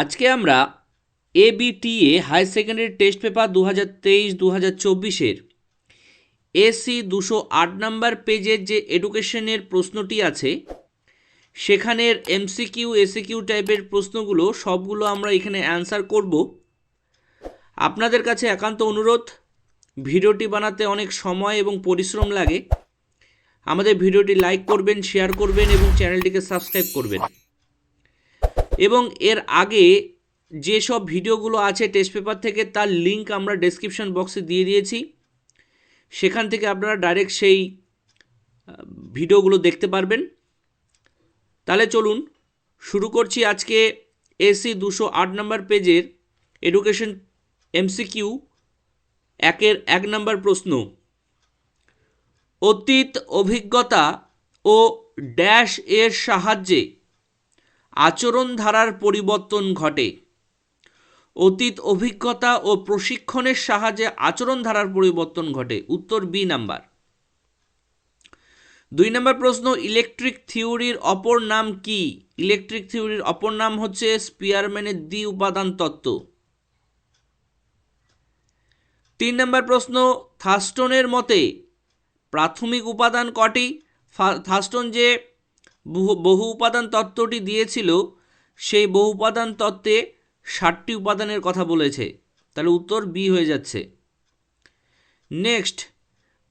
আজকে আমরা ABTA high secondary test paper দু হাজার তেইশ দু হাজার চব্বিশের এসি দুশো আট নাম্বার পেজের যে এডুকেশনের প্রশ্নটি আছে, সেখানের এমসিকিউ এসিকিউ টাইপের প্রশ্নগুলো সবগুলো আমরা এখানে অ্যান্সার করব। আপনাদের কাছে একান্ত অনুরোধ, ভিডিওটি বানাতে অনেক সময় এবং পরিশ্রম লাগে। আমাদের ভিডিওটি লাইক করবেন শেয়ার করবেন এবং চ্যানেলটিকে সাবস্ক্রাইব করবেন। এবং এর আগে যেসব ভিডিওগুলো আছে টেস্ট পেপার থেকে, তার লিংক আমরা ডেসক্রিপশন বক্সে দিয়ে দিয়েছি। সেখান থেকে আপনারা ডাইরেক্ট সেই ভিডিওগুলো দেখতে পারবেন। তাহলে চলুন, শুরু করছি আজকে এসি দুশো আট নম্বর পেজের এডুকেশন এমসিকিউ একের এক নম্বর প্রশ্ন। অতীত অভিজ্ঞতা ও ড্যাশ এর সাহায্যে আচরণ ধারার পরিবর্তন ঘটে। অতীত অভিজ্ঞতা ও প্রশিক্ষণের সাহায্যে আচরণ ধারার পরিবর্তন ঘটে। উত্তর বি নাম্বার। দুই নম্বর প্রশ্ন, ইলেকট্রিক থিওরির অপর নাম কি? ইলেকট্রিক থিওরির অপর নাম হচ্ছে স্পিয়ারম্যানের দ্বি উপাদান তত্ত্ব। তিন নম্বর প্রশ্ন, থাস্টনের মতে প্রাথমিক উপাদান কটি? থাস্টন যে বহু- উপাদান তত্ত্বটি দিয়েছিল, সেই বহু উপাদান তত্ত্বে ষাটটি উপাদানের কথা বলেছে। তাহলে উত্তর বি হয়ে যাচ্ছে। নেক্সট,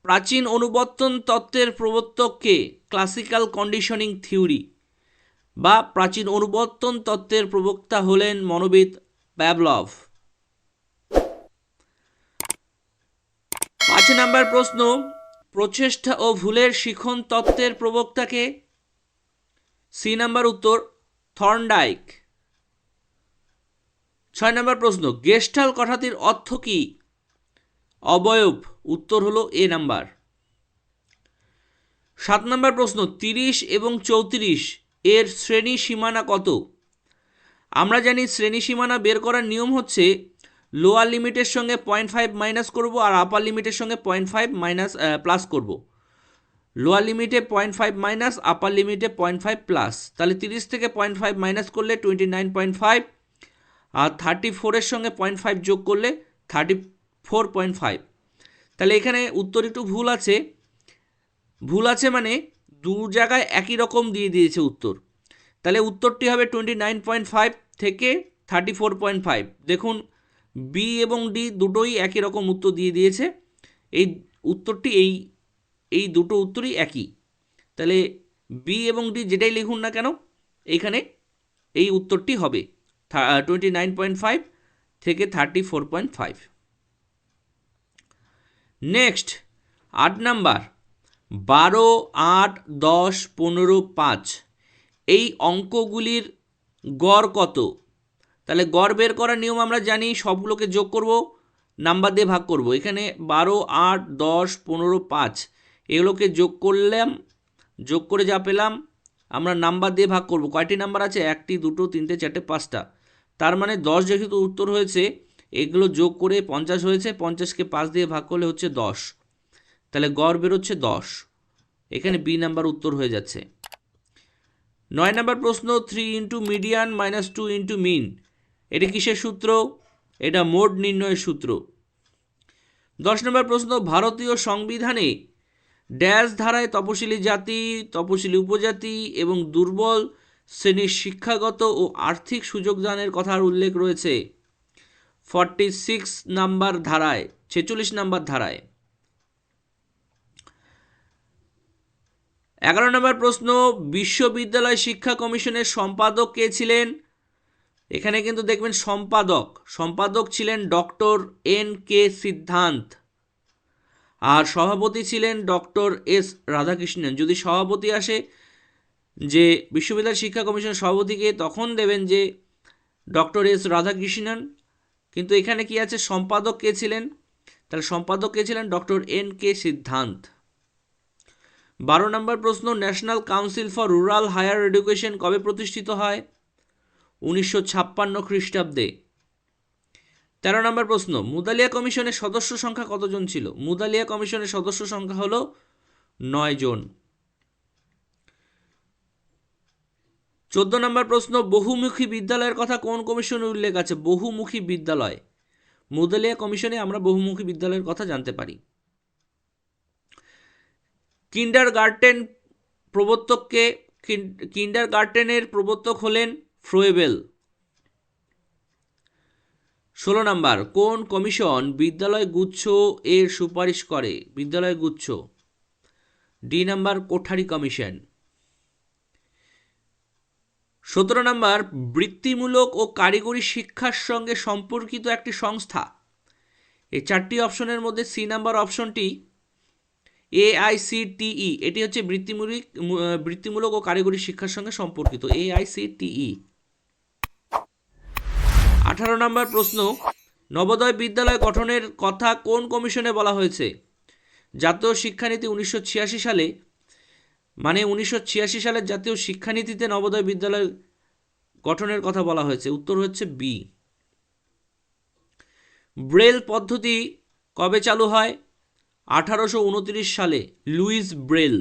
প্রাচীন অনুবর্তন তত্ত্বের প্রবর্তককে ক্লাসিক্যাল কন্ডিশনিং থিওরি। বা প্রাচীন অনুবর্তন তত্ত্বের প্রবক্তা হলেন মনোবিদ প্যাভলভ পাঁচ নাম্বার প্রশ্ন, প্রচেষ্টা ও ভুলের শিখন তত্ত্বের প্রবক্তাকে সি নাম্বার উত্তর, থর্নডাইক। ছয় নম্বর প্রশ্ন, গেস্টাল কথাটির অর্থ কি? অবয়ব, উত্তর হলো এ নাম্বার। সাত নম্বর প্রশ্ন, তিরিশ এবং চৌত্রিশ এর শ্রেণি সীমানা কত? আমরা জানি শ্রেণি সীমানা বের করার নিয়ম হচ্ছে লোয়ার লিমিটের সঙ্গে পয়েন্ট ফাইভ মাইনাস করব আর আপার লিমিটের সঙ্গে পয়েন্ট ফাইভ মাইনাস প্লাস করব। লোয়ার লিমিটে পয়েন্ট ফাইভ মাইনাস আপার লিমিটে পয়েন্ট ফাইভ প্লাস তাহলে তিরিশ থেকে পয়েন্ট ফাইভ মাইনাস করলে টোয়েন্টি নাইন পয়েন্ট ফাইভ আর থার্টি ফোরের সঙ্গে পয়েন্ট ফাইভ যোগ করলে থার্টি ফোর পয়েন্ট ফাইভ তাহলে এখানে উত্তর একটু ভুল আছে। ভুল আছে মানে দু জায়গায় একই রকম দিয়ে দিয়েছে উত্তর। তাহলে উত্তরটি হবে টোয়েন্টি নাইন পয়েন্ট ফাইভ থেকে থার্টি ফোর পয়েন্ট ফাইভ দেখুন বি এবং ডি দুটোই একই রকম উত্তর দিয়ে দিয়েছে। এই উত্তরটি এই এই দুটো উত্তরই একই। তাহলে বি এবং ডি যেটাই লিখুন না কেন এইখানে এই উত্তরটি হবে টোয়েন্টি নাইন পয়েন্ট ফাইভ থেকে thirty four point five next আট নাম্বার, বারো, আট, দশ, পনেরো, পাঁচ, এই অঙ্কগুলির গড় কত? তাহলে গড় বের করার নিয়ম আমরা জানি, সবগুলোকে যোগ করব, নাম্বার দিয়ে ভাগ করব। এখানে বারো, আট, দশ, পনেরো, পাঁচ এগুলোকে যোগ করলাম, যোগ করে যা পেলাম, আমরা নাম্বার দিয়ে ভাগ করব। কয়টি নাম্বার আছে? একটি, দুটো, তিনটে, চারটে, পাঁচটা। তার মানে দশ যেহেতু উত্তর হয়েছে, এগুলো যোগ করে পঞ্চাশ হয়েছে, পঞ্চাশকে পাঁচ দিয়ে ভাগ করলে হচ্ছে দশ। তাহলে গড় বেরোচ্ছে দশ। এখানে বি নাম্বার উত্তর হয়ে যাচ্ছে। নয় নাম্বার প্রশ্ন three into median minus two into mean এটি কিসের সূত্র? এটা মোড নির্ণয়ের সূত্র। দশ নম্বর প্রশ্ন, ভারতীয় সংবিধানে ড্যাশ ধারায় তপশিলি জাতি, তপশিলি উপজাতি এবং দুর্বল শ্রেণির শিক্ষাগত ও আর্থিক সুযোগদানের কথার উল্লেখ রয়েছে। ফর্টি সিক্স নাম্বার ধারায়, ছেচল্লিশ নাম্বার ধারায়। এগারো নম্বর প্রশ্ন, বিশ্ববিদ্যালয় শিক্ষা কমিশনের সম্পাদক কে ছিলেন? এখানে কিন্তু দেখবেন সম্পাদক। সম্পাদক ছিলেন ডক্টর এন কে সিদ্ধান্ত। আর সভাপতি ছিলেন ডক্টর এস রাধাকৃষ্ণন। যদি সভাপতি আসে যে বিশ্ববিদ্যালয় শিক্ষা কমিশনের সভাপতিকে, তখন দেবেন যে ডক্টর এস রাধাকৃষ্ণন। কিন্তু এখানে কি আছে? সম্পাদক কে ছিলেন? তাহলে সম্পাদক কে ছিলেন? ডক্টর এন কে সিদ্ধান্ত। বারো নম্বর প্রশ্ন, national council for rural higher education কবে প্রতিষ্ঠিত হয়? উনিশশো ছাপ্পান্ন খ্রিস্টাব্দে। তেরো নম্বর প্রশ্ন, মুদালিয়া কমিশনের সদস্য সংখ্যা কতজন ছিল? মুদালিয়া কমিশনের সদস্য সংখ্যা হলো নয় জন। চোদ্দ নম্বর প্রশ্ন, বহুমুখী বিদ্যালয়ের কথা কোন কমিশনে উল্লেখ আছে? বহুমুখী বিদ্যালয়। মুদলিয়া কমিশনে আমরা বহুমুখী বিদ্যালয়ের কথা জানতে পারি। কিন্ডার গার্ডেন প্রবর্তককে কিন্ডার গার্ডেনের প্রবর্তক হলেন ফ্রোয়েবেল। ষোলো নাম্বার, কোন কমিশন বিদ্যালয় গুচ্ছ এর সুপারিশ করে? বিদ্যালয় গুচ্ছ। D number, Kothari commission. সতেরো নাম্বার, বৃত্তিমূলক ও কারিগরি শিক্ষার সঙ্গে সম্পর্কিত একটি সংস্থা। এই চারটি অপশনের মধ্যে সি নাম্বার অপশনটি এআইসিটিই এটি হচ্ছে বৃত্তিমূলক বৃত্তিমূলক ও কারিগরি শিক্ষার সঙ্গে সম্পর্কিত এআইসিটিই আঠারো নম্বর প্রশ্ন, নবোদয় বিদ্যালয় গঠনের কথা কোন কমিশনে বলা হয়েছে? জাতীয় শিক্ষানীতি উনিশশো ছিয়াশি সালে মানে উনিশশো ছিয়াশি সালের জাতীয় শিক্ষানীতিতে নবোদয় বিদ্যালয় গঠনের কথা বলা হয়েছে। উত্তর হচ্ছে বি ব্রেল পদ্ধতি কবে চালু হয়? আঠারোশো উনত্রিশ সালে, লুইস ব্রেল।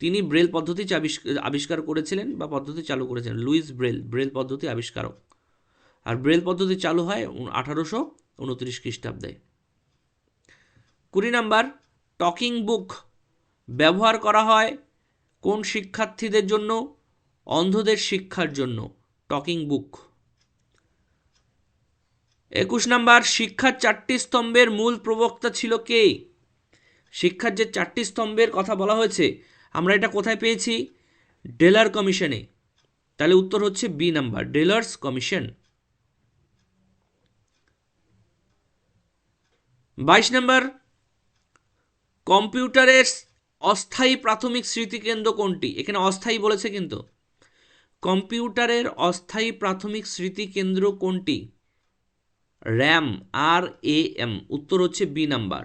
তিনি ব্রেল পদ্ধতি আবিষ্কার আবিষ্কার করেছিলেন বা পদ্ধতি চালু করেছিলেন। লুইস ব্রেল ব্রেল পদ্ধতি আবিষ্কারক। আর ব্রেল পদ্ধতি চালু হয় আঠারোশো উনত্রিশ খ্রিস্টাব্দে। কুড়ি নাম্বার, টকিং বুক ব্যবহার করা হয় কোন শিক্ষার্থীদের জন্য? অন্ধদের শিক্ষার জন্য, টকিং বুক। একুশ নাম্বার, শিক্ষার চারটি স্তম্ভের মূল প্রবক্তা ছিল কে? শিক্ষার যে চারটি স্তম্ভের কথা বলা হয়েছে, আমরা এটা কোথায় পেয়েছি? ডেলার কমিশনে। তাহলে উত্তর হচ্ছে বি নাম্বার, ডেলার্স কমিশন। বাইশ নম্বর, কম্পিউটারের অস্থায়ী প্রাথমিক স্মৃতিকেন্দ্র কোনটি? এখানে অস্থায়ী বলেছে কিন্তু। কম্পিউটারের অস্থায়ী প্রাথমিক স্মৃতিকেন্দ্র কোনটি? RAM, R A M. উত্তর হচ্ছে বি নাম্বার।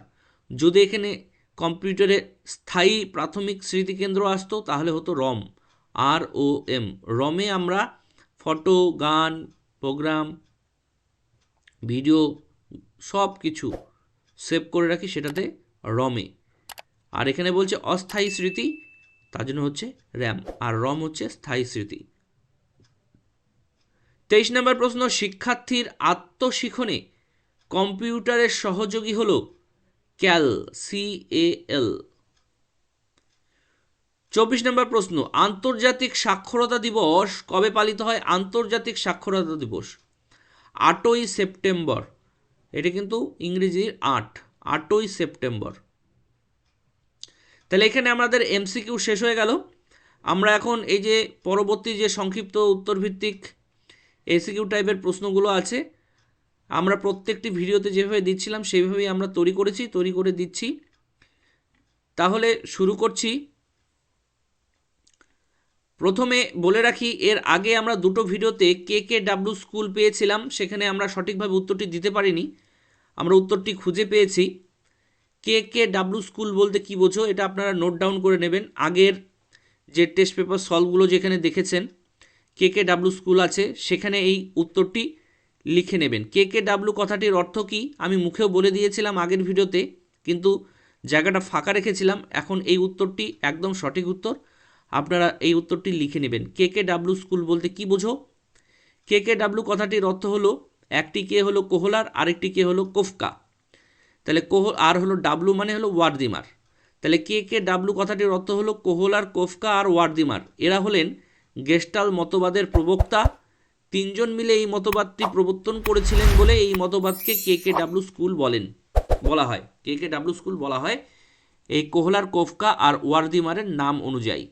যদি এখানে কম্পিউটারে স্থায়ী প্রাথমিক স্মৃতিকেন্দ্র আসতো, তাহলে হতো রম, আর ও এম। রমে আমরা ফটো, গান, প্রোগ্রাম, ভিডিও সব কিছু সেভ করে রাখি সেটাতে রমে। আর এখানে বলছে অস্থায়ী স্মৃতি, তার জন্য হচ্ছে র্যাম। আর রম হচ্ছে স্থায়ী স্মৃতি। তেইশ নম্বর প্রশ্ন, শিক্ষার্থীর আত্মশিখনে কম্পিউটারের সহযোগী হল ক্যাল, সি এ এল। চব্বিশ নম্বর প্রশ্ন, আন্তর্জাতিক সাক্ষরতা দিবস কবে পালিত হয়? আন্তর্জাতিক সাক্ষরতা দিবস আটই সেপ্টেম্বর। এটা কিন্তু ইংরেজির আট, আটই সেপ্টেম্বর। তাহলে এখানে আমাদের এমসিকিউ শেষ হয়ে গেল। আমরা এখন এই যে পরবর্তী যে সংক্ষিপ্ত উত্তরভিত্তিক এসিকিউ টাইপের প্রশ্নগুলো আছে, আমরা প্রত্যেকটি ভিডিওতে যেভাবে দিচ্ছিলাম সেইভাবেই আমরা তৈরি করেছি, তৈরি করে দিচ্ছি। তাহলে শুরু করছি। প্রথমে বলে রাখি, এর আগে আমরা দুটো ভিডিওতে কে কে ডাব্লু স্কুল পেয়েছিলাম, সেখানে আমরা সঠিকভাবে উত্তরটি দিতে পারিনি। আমরা উত্তরটি খুঁজে পেয়েছি। কে কে ডাব্লু স্কুল বলতে কী বোঝো, এটা আপনারা নোট ডাউন করে নেবেন। আগের যে টেস্ট পেপার সলভগুলো যেখানে দেখেছেন, কে কে ডাব্লু স্কুল আছে, সেখানে এই উত্তরটি লিখে নেবেন। কে কে ডাব্লু কথাটির অর্থ কী, আমি মুখেও বলে দিয়েছিলাম আগের ভিডিওতে, কিন্তু জায়গাটা ফাঁকা রেখেছিলাম। এখন এই উত্তরটি একদম সঠিক উত্তর। আপনারা এই উত্তরটি লিখে নেবেন। কে কে ডাব্লু স্কুল বলতে কি বোঝো? কে কে ডাব্লু কথাটির অর্থ হলো, একটি কে হলো কোহলার, আরেকটি কে হলো কোফকা। তাহলে কোহ, আর হলো ডাব্লু মানে হলো ওয়ার্দিমার। তাহলে কে কে ডাব্লু কথাটির অর্থ হলো কোহলার, কোফকা আর ওয়ার্দিমার। এরা হলেন গেস্টাল মতবাদের প্রবক্তা। তিনজন মিলে এই মতবাদটি প্রবর্তন করেছিলেন বলে এই মতবাদকে কে কে ডাব্লু স্কুল বলেন, বলা হয়। কে কে ডাব্লু স্কুল বলা হয় এই কোহলার, কোফকা আর ওয়ার্দিমারের নাম অনুযায়ী।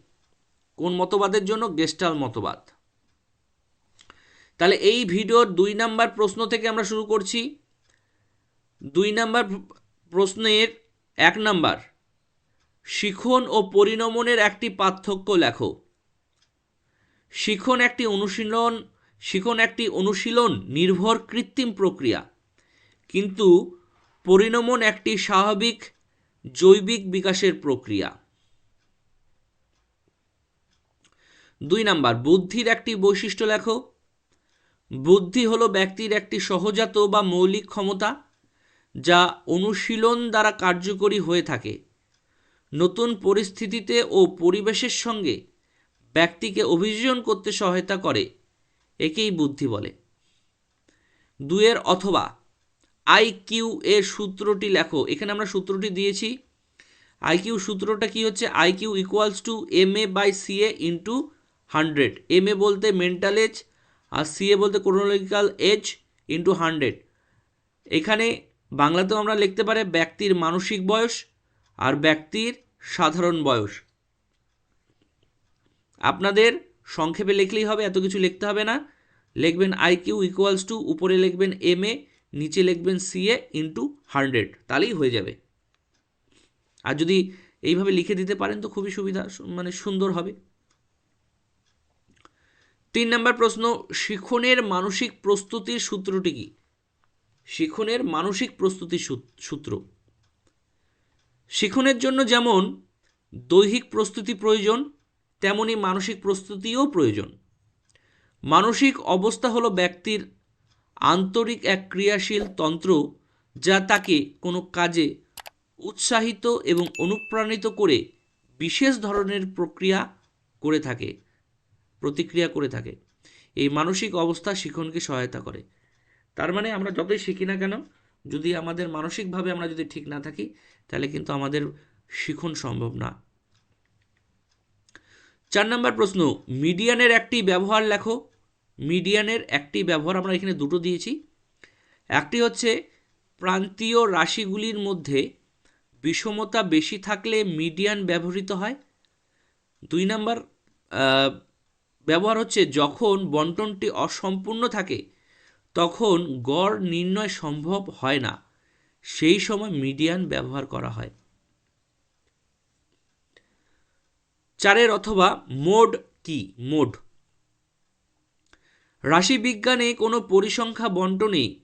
কোন মতবাদের জন্য? গেস্টাল মতবাদ। তাহলে এই ভিডিওর দুই নাম্বার প্রশ্ন থেকে আমরা শুরু করছি। দুই নাম্বার প্রশ্নের এক নাম্বার, শিখন ও পরিণমনের একটি পার্থক্য লেখো। শিখন একটি অনুশীলন, শিখন একটি অনুশীলন নির্ভর কৃত্রিম প্রক্রিয়া। কিন্তু পরিণমন একটি স্বাভাবিক জৈবিক বিকাশের প্রক্রিয়া। দুই নাম্বার, বুদ্ধির একটি বৈশিষ্ট্য লেখো। বুদ্ধি হলো ব্যক্তির একটি সহজাত বা মৌলিক ক্ষমতা যা অনুশীলন দ্বারা কার্যকরী হয়ে থাকে। নতুন পরিস্থিতিতে ও পরিবেশের সঙ্গে ব্যক্তিকে অভিযোজন করতে সহায়তা করে, একেই বুদ্ধি বলে। দুয়ের অথবা, আই কিউ এর সূত্রটি লেখো। এখানে আমরা সূত্রটি দিয়েছি। আই কিউ সূত্রটা কি হচ্ছে? I Q equals to M A by C A into hundred. M A বলতে মেন্টাল এজ আর সি এ বলতে ক্রোনোলজিক্যাল এজ ইন্টু হান্ড্রেড এখানে বাংলাতেও আমরা লিখতে পারি ব্যক্তির মানসিক বয়স আর ব্যক্তির সাধারণ বয়স। আপনাদের সংক্ষেপে লিখলেই হবে, এত কিছু লিখতে হবে না। লিখবেন আই কিউ ইকুয়ালস টু উপরে লিখবেন এম এ নিচে লিখবেন সি এ ইন্টু হান্ড্রেড তাহলেই হয়ে যাবে। আর যদি এইভাবে লিখে দিতে পারেন তো খুবই সুবিধা মানে সুন্দর হবে। তিন নম্বর প্রশ্ন, শিখনের মানসিক প্রস্তুতির সূত্রটি কি? শিখনের মানসিক প্রস্তুতির সূত্র। শিখনের জন্য যেমন দৈহিক প্রস্তুতি প্রয়োজন, তেমনি মানসিক প্রস্তুতিও প্রয়োজন। মানসিক অবস্থা হলো ব্যক্তির আন্তরিক এক ক্রিয়াশীল তন্ত্র যা তাকে কোনো কাজে উৎসাহিত এবং অনুপ্রাণিত করে বিশেষ ধরনের প্রক্রিয়া করে থাকে। প্রতিক্রিয়া করে থাকে। এই মানসিক অবস্থা শিখনকে সহায়তা করে। তার মানে আমরা যতই শিখি না কেন, যদি আমাদের মানসিকভাবে আমরা যদি ঠিক না থাকি, তাহলে কিন্তু আমাদের শিখন সম্ভব না। চার নম্বর প্রশ্ন, মিডিয়ানের একটি ব্যবহার লেখো। মিডিয়ানের একটি ব্যবহার আমরা এখানে দুটো দিয়েছি। একটি হচ্ছে, প্রান্তীয় রাশিগুলির মধ্যে বিষমতা বেশি থাকলে মিডিয়ান ব্যবহৃত হয়। দুই নাম্বার ব্যবহার হচ্ছে যখন বন্টনটি অসম্পূর্ণ থাকে, তখন গড় নির্ণয় সম্ভব হয় না। সেই সময় মিডিয়ান ব্যবহার করা হয়। চারের অথবা মোড কি? মোড। রাশিবিজ্ঞানে কোনো পরিসংখ্যা বন্টনে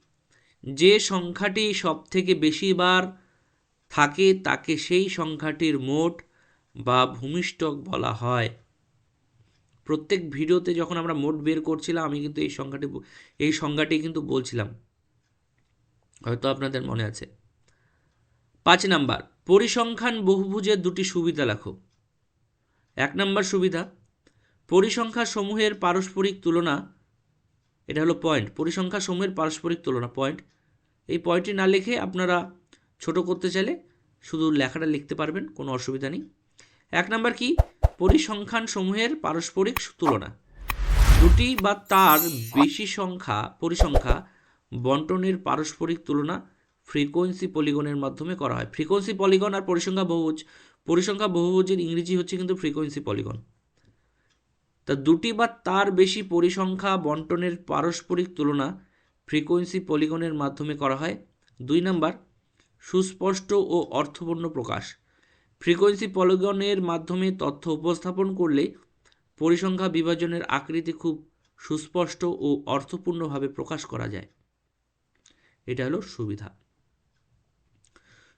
যে সংখ্যাটি সবথেকে বেশিবার থাকে, তাকে সেই সংখ্যাটির মোট বা ভূমিষ্ঠক বলা হয়। প্রত্যেক ভিডিওতে যখন আমরা মোট বের করছিলাম, আমি কিন্তু এই সংখ্যাটি এই সংখ্যাটি কিন্তু বলছিলাম। হয়তো আপনাদের মনে আছে। পাঁচ নাম্বার, পরিসংখ্যান বহুভুজের দুটি সুবিধা লেখো। এক নাম্বার সুবিধা, পরিসংখ্যা সমূহের পারস্পরিক তুলনা, এটা হলো পয়েন্ট পরিসংখ্যা সমূহের পারস্পরিক তুলনা পয়েন্ট এই পয়েন্টটি না লিখে আপনারা ছোট করতে চাইলে শুধু লেখাটা লিখতে পারবেন, কোনো অসুবিধা নেই। এক নাম্বার কি পরিসংখ্যান সমূহের পারস্পরিক তুলনা। দুটি বা তার বেশি সংখ্যা পরিসংখ্যা বন্টনের পারস্পরিক তুলনা ফ্রিকোয়েন্সি পলিগনের মাধ্যমে করা হয়। ফ্রিকোয়েন্সি পলিগন আর পরিসংখ্যা বহুভুজ। পরিসংখ্যা বহুভুজের ইংরেজি হচ্ছে কিন্তু ফ্রিকোয়েন্সি পলিগন। তা দুটি বা তার বেশি পরিসংখ্যা বন্টনের পারস্পরিক তুলনা ফ্রিকোয়েন্সি পলিগনের মাধ্যমে করা হয়। দুই নাম্বার, সুস্পষ্ট ও অর্থপূর্ণ প্রকাশ। ফ্রিকোয়েন্সি পলিগনের মাধ্যমে তথ্য উপস্থাপন করলে পরিসংখ্যা বিভাজনের আকৃতি খুব সুস্পষ্ট ও অর্থপূর্ণভাবে প্রকাশ করা যায়। এটা হলো সুবিধা।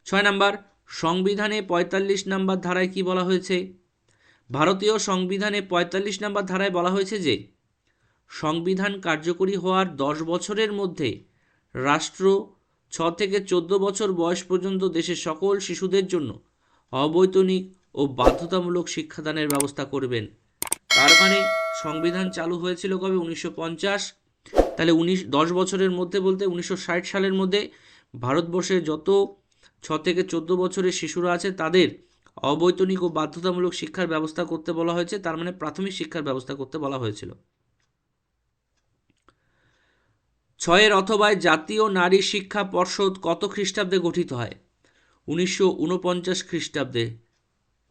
ছয় নাম্বার, সংবিধানে পঁয়তাল্লিশ নাম্বার ধারায় কি বলা হয়েছে? ভারতীয় সংবিধানে পঁয়তাল্লিশ নাম্বার ধারায় বলা হয়েছে যে, সংবিধান কার্যকরী হওয়ার দশ বছরের মধ্যে রাষ্ট্র ছ থেকে চোদ্দ বছর বয়স পর্যন্ত দেশের সকল শিশুদের জন্য অবৈতনিক ও বাধ্যতামূলক শিক্ষাদানের ব্যবস্থা করবেন। তার মানে সংবিধান চালু হয়েছিল কবে? উনিশশো পঞ্চাশ। তাহলে উনিশ, দশ বছরের মধ্যে বলতে উনিশশো ষাট সালের মধ্যে ভারতবর্ষে যত ছ থেকে চোদ্দ বছরের শিশুরা আছে, তাদের অবৈতনিক ও বাধ্যতামূলক শিক্ষার ব্যবস্থা করতে বলা হয়েছে। তার মানে প্রাথমিক শিক্ষার ব্যবস্থা করতে বলা হয়েছিল। ছয়ের অথবায় জাতীয় নারী শিক্ষা পর্ষদ কত খ্রিস্টাব্দে গঠিত হয়? উনিশশো উনপঞ্চাশ খ্রিস্টাব্দে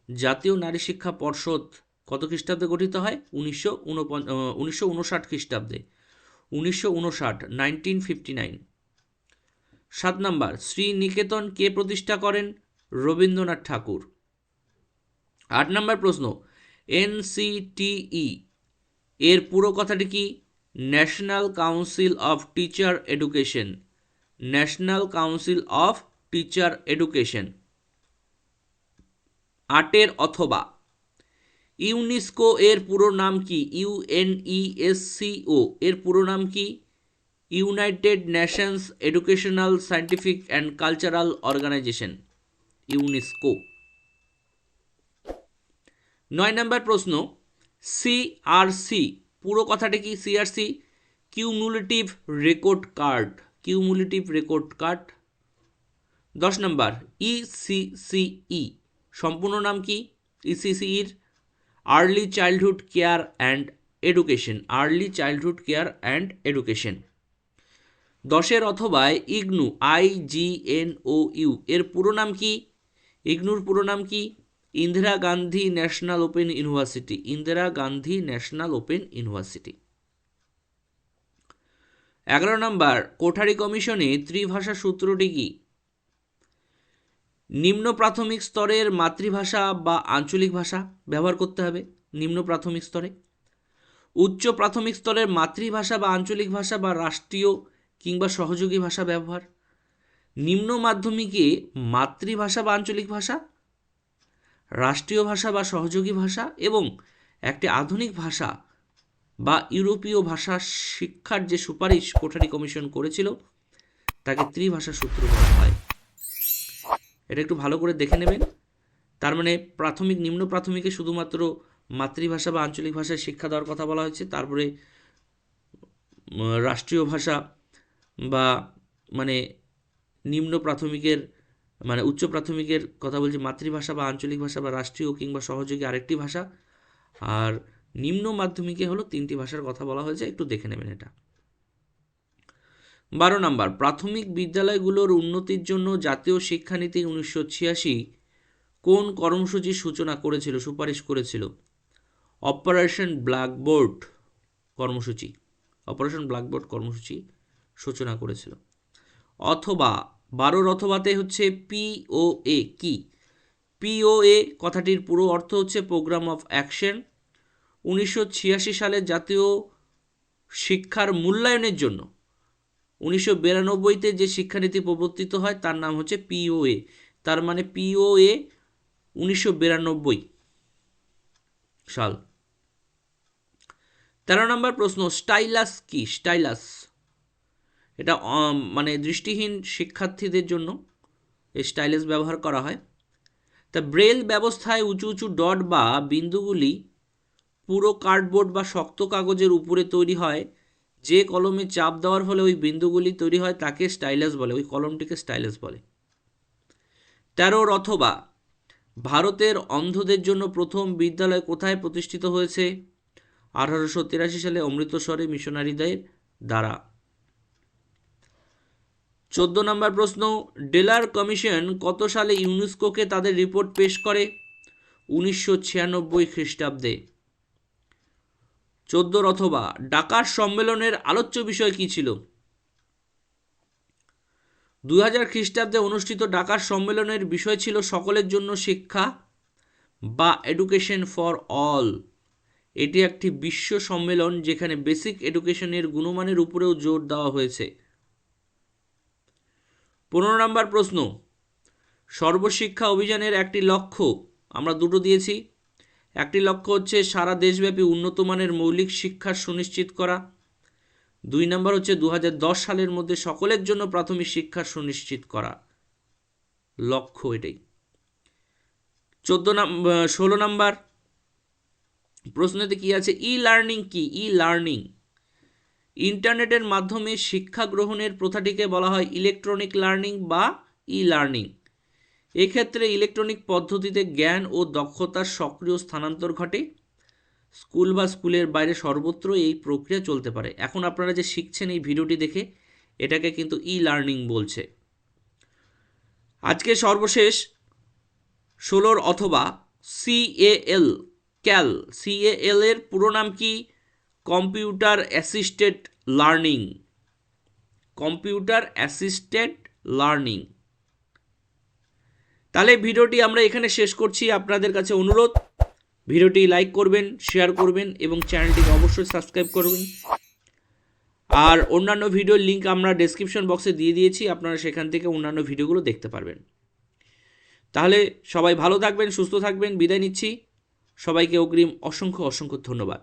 জাতীয় নারী শিক্ষা পর্ষদ কত খ্রিস্টাব্দে গঠিত হয়? উনিশশো উনিশশো উনষাট খ্রিস্টাব্দে। উনিশশো উনষাট নাইনটিন ফিফটি নাইন। সাত নম্বর, শ্রীনিকেতন কে প্রতিষ্ঠা করেন? রবীন্দ্রনাথ ঠাকুর। আট নম্বর প্রশ্ন এনসিটিই এর পুরো কথাটি কি? National council of teacher education. National council of teacher education আটের অথবা। ইউনেস্কো এর পুরো নাম কি? ইউএনইএসসিও এর পুরো নাম কি? United Nations educational scientific and cultural organisation UNESCO নয় নম্বর প্রশ্ন সিআরসি পুরো কথাটা কি CRC cumulative record card cumulative record card দশ নম্বর ইসিসিই সম্পূর্ণ নাম কি? ইসিসিইর early childhood care and education early childhood care and education দশের অথবা IGNOU, I G N O U, এর পুরো নাম কি? ইগনুর পুরো নাম কি? Indira Gandhi national open university, Indira Gandhi national open university. এগারো নম্বর, কোঠারি কমিশনে ত্রিভাষা সূত্রটি কি? নিম্ন প্রাথমিক স্তরের মাতৃভাষা বা আঞ্চলিক ভাষা ব্যবহার করতে হবে, নিম্ন প্রাথমিক স্তরে। উচ্চ প্রাথমিক স্তরের মাতৃভাষা বা আঞ্চলিক ভাষা বা রাষ্ট্রীয় কিংবা সহযোগী ভাষা ব্যবহার। নিম্ন মাধ্যমিকে মাতৃভাষা বা আঞ্চলিক ভাষা, রাষ্ট্রীয় ভাষা বা সহযোগী ভাষা এবং একটি আধুনিক ভাষা বা ইউরোপীয় ভাষা শিক্ষার যে সুপারিশ কোঠারি কমিশন করেছিল, তাকে ত্রিভাষা সূত্র বলা হয়। এটা একটু ভালো করে দেখে নেবেন। তার মানে প্রাথমিক, নিম্ন প্রাথমিকে শুধুমাত্র মাতৃভাষা বা আঞ্চলিক ভাষায় শিক্ষা দেওয়ার কথা বলা হয়েছে। তারপরে রাষ্ট্রীয় ভাষা বা মানে নিম্ন প্রাথমিকের মানে উচ্চ প্রাথমিকের কথা বলছি, মাতৃভাষা বা আঞ্চলিক ভাষা বা রাষ্ট্রীয় কিংবা সহযোগী আরেকটি ভাষা। আর নিম্ন মাধ্যমিকে হলো তিনটি ভাষার কথা বলা হয়েছে। একটু দেখে নেবেন এটা। বারো নম্বর, প্রাথমিক বিদ্যালয়গুলোর উন্নতির জন্য জাতীয় শিক্ষানীতি উনিশশো ছিয়াশি কোন কর্মসূচির সূচনা করেছিল, সুপারিশ করেছিল? অপারেশন ব্ল্যাকবোর্ড কর্মসূচি, অপারেশন ব্ল্যাকবোর্ড কর্মসূচি সূচনা করেছিল। অথবা, বারোর অথবাতে হচ্ছে পিওএ কি? পিওএ কথাটির পুরো অর্থ হচ্ছে প্রোগ্রাম অফ অ্যাকশন। উনিশশো ছিয়াশি সালে জাতীয় শিক্ষার মূল্যায়নের জন্য উনিশশো বিরানব্বইতে যে শিক্ষানীতি প্রবর্তিত হয়, তার নাম হচ্ছে পিওএ তার মানে পিওএ উনিশশো বিরানব্বই সাল। তেরো নম্বর প্রশ্ন, স্টাইলাস কি? স্টাইলাস। এটা মানে দৃষ্টিহীন শিক্ষার্থীদের জন্য এই স্টাইলাস ব্যবহার করা হয়। তা ব্রেল ব্যবস্থায় উঁচু উঁচু ডট বা বিন্দুগুলি পুরো কার্ডবোর্ড বা শক্ত কাগজের উপরে তৈরি হয়। যে কলমে চাপ দেওয়ার ফলে ওই বিন্দুগুলি তৈরি হয় তাকে স্টাইলাস বলে, ওই কলমটিকে স্টাইলাস বলে। তেরোর অথবা ভারতের অন্ধদের জন্য প্রথম বিদ্যালয় কোথায় প্রতিষ্ঠিত হয়েছে? আঠারোশো তিরাশি সালে অমৃতসরে মিশনারিদের দ্বারা। চোদ্দ নম্বর প্রশ্ন, ডেলার কমিশন কত সালে ইউনেস্কোকে তাদের রিপোর্ট পেশ করে? উনিশশো ছিয়ানব্বই খ্রিস্টাব্দে। চোদ্দোর অথবা ডাকার সম্মেলনের আলোচ্য বিষয় কি ছিল? দুই হাজার খ্রিস্টাব্দে অনুষ্ঠিত ডাকার সম্মেলনের বিষয় ছিল সকলের জন্য শিক্ষা বা এডুকেশন ফর অল এটি একটি বিশ্ব সম্মেলন যেখানে বেসিক এডুকেশনের গুণমানের উপরেও জোর দেওয়া হয়েছে। পনেরো নম্বর প্রশ্ন। সর্বশিক্ষা অভিযানের একটি লক্ষ্য, আমরা দুটো দিয়েছি। একটি লক্ষ্য হচ্ছে সারা দেশব্যাপী উন্নত মানের মৌলিক শিক্ষা সুনিশ্চিত করা। দুই নম্বর হচ্ছে দু হাজার দশ সালের মধ্যে সকলের জন্য প্রাথমিক শিক্ষা সুনিশ্চিত করা। লক্ষ্য এটাই। চোদ্দ নম্বর ষোলো নম্বর প্রশ্নতে কি আছে? ই লার্নিং কি? ই লার্নিং ইন্টারনেটের মাধ্যমে শিক্ষা গ্রহণের প্রথাটিকে বলা হয় ইলেকট্রনিক লার্নিং বা ই লার্নিং এক্ষেত্রে ইলেকট্রনিক পদ্ধতিতে জ্ঞান ও দক্ষতার সক্রিয় স্থানান্তর ঘটে। স্কুল বা স্কুলের বাইরে সর্বত্র এই প্রক্রিয়া চলতে পারে। এখন আপনারা যে শিখছেন এই ভিডিওটি দেখে, এটাকে কিন্তু ই লার্নিং বলছে। আজকে সর্বশেষ ষোলোর অথবা সিএএল ক্যাল সিএএল এর পুরো নাম কি? Computer assisted learning. Computer assisted learning. তাহলে ভিডিওটি আমরা এখানে শেষ করছি। আপনাদের কাছে অনুরোধ, ভিডিওটি লাইক করবেন, শেয়ার করবেন এবং চ্যানেলটিকে অবশ্যই সাবস্ক্রাইব করবেন। আর অন্যান্য ভিডিওর লিঙ্ক আমরা ডেসক্রিপশন বক্সে দিয়ে দিয়েছি, আপনারা সেখান থেকে অন্যান্য ভিডিওগুলো দেখতে পারবেন। তাহলে সবাই ভালো থাকবেন, সুস্থ থাকবেন, বিদায় নিচ্ছি। সবাইকে অগ্রিম অসংখ্য অসংখ্য ধন্যবাদ।